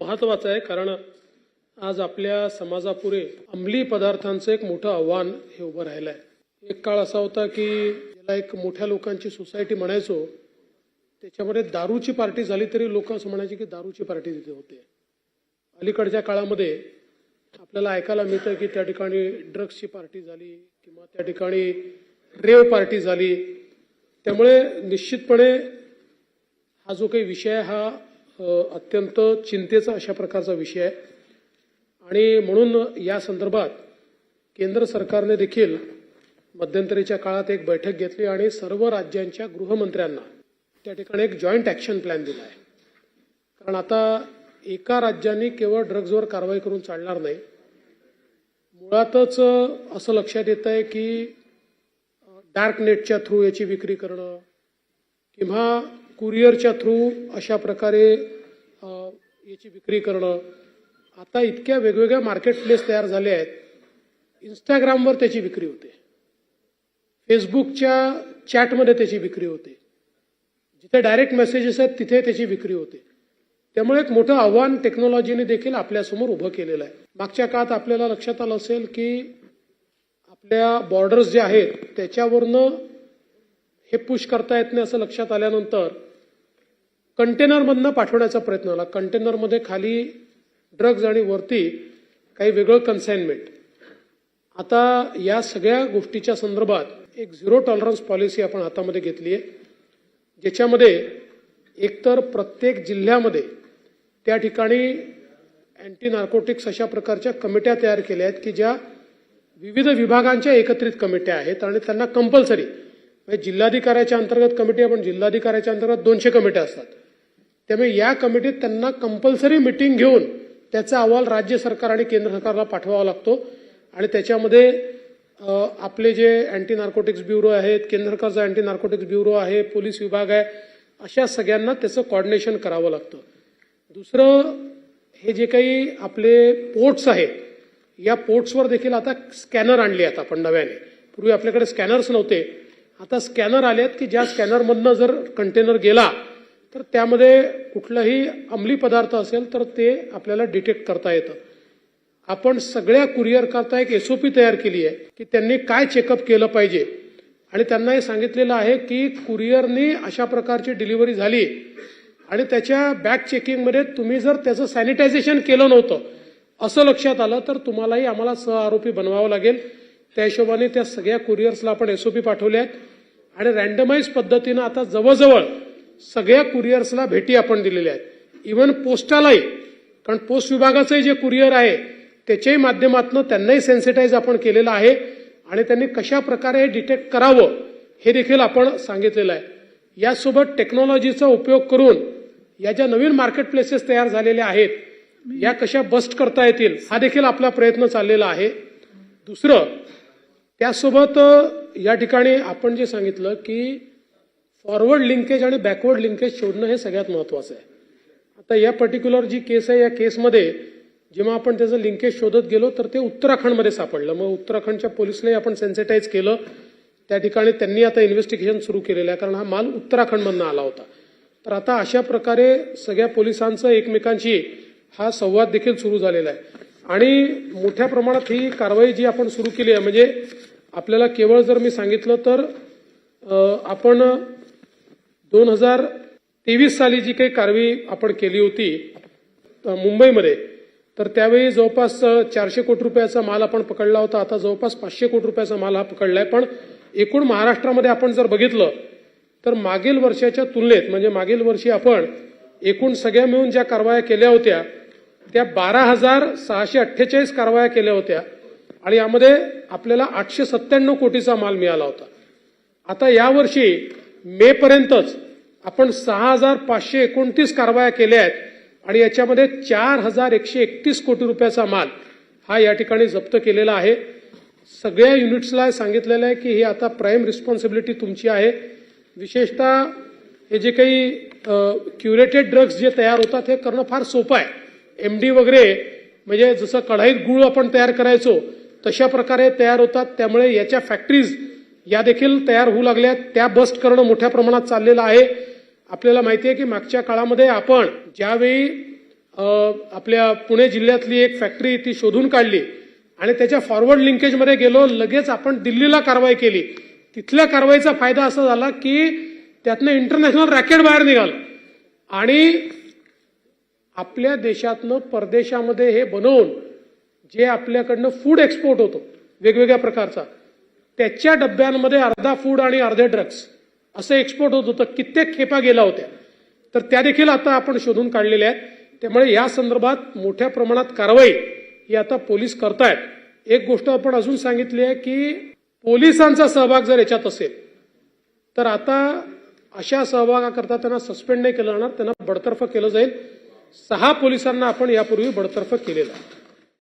महत्वाचं आहे कारण आज आपल्या समाजापुढे अंमली पदार्थांचं एक मोठं आव्हान हे उभं राहिलं आहे एक काळ असा होता की ज्याला एक मोठ्या लोकांची सोसायटी म्हणायचो त्याच्यामध्ये दारूची पार्टी झाली तरी लोक असं म्हणायचे की दारूची पार्टी तिथे होते. अलीकडच्या काळामध्ये आपल्याला ऐकायला मिळतं की त्या ठिकाणी ड्रग्सची पार्टी झाली किंवा त्या ठिकाणी रेव पार्टी झाली. त्यामुळे निश्चितपणे हा जो काही विषय हा अत्यंत चिंतेचा अशा प्रकारचा विषय आहे. आणि म्हणून या संदर्भात केंद्र सरकारने देखील मध्यंतरीच्या काळात एक बैठक घेतली आणि सर्व राज्यांच्या गृहमंत्र्यांना त्या ठिकाणी एक जॉईंट ॲक्शन प्लॅन दिला आहे. कारण आता एका राज्याने केवळ ड्रग्जवर कारवाई करून चालणार नाही. मुळातच असं लक्षात येत आहे की डार्क नेटच्या थ्रू याची विक्री करणं किंवा कुरिअरच्या थ्रू अशा प्रकारे याची विक्री करणं. आता इतक्या वेगवेगळ्या मार्केट प्लेस तयार झाले आहेत. इंस्टाग्रामवर त्याची विक्री होते. फेसबुकच्या चॅटमध्ये त्याची विक्री होते. जिथे डायरेक्ट मेसेजेस आहेत तिथे त्याची विक्री होते. त्यामुळे एक मोठं आव्हान टेक्नॉलॉजीने देखील आपल्यासमोर उभं केलेलं आहे. मागच्या काळात आपल्याला लक्षात आलं असेल की आपल्या बॉर्डर्स जे आहेत त्याच्यावरनं हे पुश करता येत नाही असं लक्षात आल्यानंतर कंटेनरमधनं पाठवण्याचा प्रयत्न आला. कंटेनरमध्ये खाली ड्रग्ज आणि वरती काही वेगळं कन्साइनमेंट आता या सगळ्या गोष्टीच्या संदर्भात एक झिरो टॉलरन्स पॉलिसी आपण हातामध्ये घेतली आहे ज्याच्यामध्ये एकतर प्रत्येक जिल्ह्यामध्ये त्या ठिकाणी अँटी नार्कोटिक्स अशा प्रकारच्या कमिट्या तयार केल्या आहेत की ज्या विविध विभागांच्या एकत्रित कमिट्या आहेत आणि त्यांना कंपल्सरी म्हणजे जिल्हाधिकाऱ्याच्या अंतर्गत कमिटी आपण पण जिल्हाधिकाऱ्याच्या अंतर्गत दोनशे कमिट्या असतात. त्यामुळे या कमिटीत त्यांना कंपल्सरी मिटिंग घेऊन त्याचा अहवाल राज्य सरकार आणि केंद्र सरकारला पाठवावा लागतो. आणि त्याच्यामध्ये आपले जे अँटी नार्कोटिक्स ब्युरो आहेत केंद्र सरकारचा अँटी नार्कोटिक्स ब्युरो आहे पोलीस विभाग आहे अशा सगळ्यांना त्याचं कॉर्डिनेशन करावं लागतं. दुसरं हे जे काही आपले पोर्ट्स आहेत या पोर्ट्सवर देखील आता स्कॅनर आणले आहेत आपण नव्याने. पूर्वी आपल्याकडे स्कॅनर्स नव्हते. आता स्कॅनर आले आहेत की ज्या स्कॅनरमधनं जर कंटेनर गेला तर त्यामध्ये कुठलाही अंमली पदार्थ असेल तर ते आपल्याला डिटेक्ट करता येतं. आपण सगळ्या कुरिअर करता एक एसओपी तयार केली आहे की त्यांनी काय चेकअप केलं पाहिजे. आणि त्यांना हे सांगितलेलं आहे की कुरिअरनी अशा प्रकारची डिलिव्हरी झाली आणि त्याच्या बॅग चेकिंगमध्ये तुम्ही जर त्याचं सॅनिटायझेशन केलं नव्हतं असं लक्षात आलं तर तुम्हालाही आम्हाला सह आरोपी बनवावं लागेल. त्या हिशोबाने त्या सगळ्या कुरिअर्सला आपण एसओपी पाठवल्या आहेत आणि रँडमाइज पद्धतीनं आता जवळजवळ सगळ्या कुरिअर्सला भेटी आपण दिलेल्या आहेत. इव्हन पोस्टालाही कारण पोस्ट विभागाचंही जे कुरिअर आहे त्याच्याही माध्यमातून त्यांनाही सेन्सिटाईज आपण केलेलं आहे आणि त्यांनी कशा प्रकारे हे डिटेक्ट करावं हे देखील आपण सांगितलेलं आहे. यासोबत टेक्नॉलॉजीचा उपयोग करून या ज्या नवीन मार्केट प्लेसेस तयार झालेल्या आहेत या कशा बस्ट करता येतील हा देखील आपला प्रयत्न चाललेला आहे. दुसरं त्यासोबत या ठिकाणी आपण जे सांगितलं की फॉरवर्ड लिंकेज आणि बॅकवर्ड लिंकेज शोधणं हे सगळ्यात महत्वाचं आहे. आता या पर्टिक्युलर जी केस आहे या केसमध्ये जेव्हा आपण त्याचं लिंकेज शोधत गेलो तर ते उत्तराखंडमध्ये सापडलं. मग उत्तराखंडच्या पोलिसलाही आपण सेन्सिटाईज केलं. त्या ठिकाणी त्यांनी आता इन्व्हेस्टिगेशन सुरू केलेलं आहे कारण हा माल उत्तराखंडमधनं आला होता. तर आता अशा प्रकारे सगळ्या पोलिसांचं एकमेकांशी हा संवाद देखील सुरू झालेला आहे. आणि मोठ्या प्रमाणात ही कारवाई जी आपण सुरू केली आहे म्हणजे आपल्याला केवळ जर मी सांगितलं तर आपण दोन हजार तेवीस साली जी काही कारवाई आपण केली होती मुंबईमध्ये तर त्यावेळी जवळपास चारशे कोटी रुपयाचा माल आपण पकडला होता. आता जवळपास पाचशे कोटी रुपयाचा माल हा पकडलाय. पण एकूण महाराष्ट्रामध्ये आपण जर बघितलं तर मागील वर्षाच्या तुलनेत म्हणजे मागील वर्षी आपण एकूण सगळ्या मिळून ज्या कारवाया केल्या होत्या त्या बारा हजार सहाशे अठ्ठेचाळीस कारवाया केल्या होत्या. आणि यामध्ये आपल्याला आठशे सत्त्याण्णव कोटीचा माल मिळाला होता. आता यावर्षी मे पर्यंतच आपण सहा हजार पाचशे एकोणतीस कारवाया केल्या आहेत आणि याच्यामध्ये चार हजार एकशे एकतीस कोटी रुपयाचा माल हा या ठिकाणी जप्त केलेला आहे. सगळ्या युनिट्सला सांगितलेलं आहे की ही आता प्राईम रिस्पॉन्सिबिलिटी तुमची आहे. विशेषतः हे जे काही क्युरेटेड ड्रग्ज जे तयार होतात हे करणं फार सोपं आहे. एम डी वगैरे म्हणजे जसं कढाईत गुळ आपण तयार करायचो तशा प्रकारे तयार होतात. त्यामुळे याच्या फॅक्टरीज या देखील तयार होऊ लागल्या त्या बस्ट करणं मोठ्या प्रमाणात चाललेलं आहे. आपल्याला माहिती आहे की मागच्या काळामध्ये आपण ज्यावेळी आपल्या पुणे जिल्ह्यातली एक फॅक्टरी ती शोधून काढली आणि त्याच्या फॉरवर्ड लिंकेजमध्ये गेलो लगेच आपण दिल्लीला कारवाई केली. तिथल्या कारवाईचा फायदा असा झाला की त्यातनं इंटरनॅशनल रॅकेट बाहेर निघालं. आणि आपल्या देशातनं परदेशामध्ये हे बनवून जे आपल्याकडनं फूड एक्सपोर्ट होतो वेगवेगळ्या प्रकारचा त्याच्या डब्यांमध्ये अर्धा फूड आणि अर्धे ड्रग्स असं एक्सपोर्ट होत होतं. कित्येक खेपा गेल्या होत्या. तर त्या देखील आता आपण शोधून काढलेल्या आहेत. त्यामुळे या संदर्भात मोठ्या प्रमाणात कारवाई ही आता पोलीस करतायत. एक गोष्ट आपण अजून सांगितली आहे की पोलिसांचा सहभाग जर याच्यात असेल तर आता अशा सहभागाकरता त्यांना सस्पेंड नाही केलं जाणार. त्यांना बडतर्फ केलं जाईल. सहा पोलिसांना आपण यापूर्वी बडतर्फ केलेलं आहे.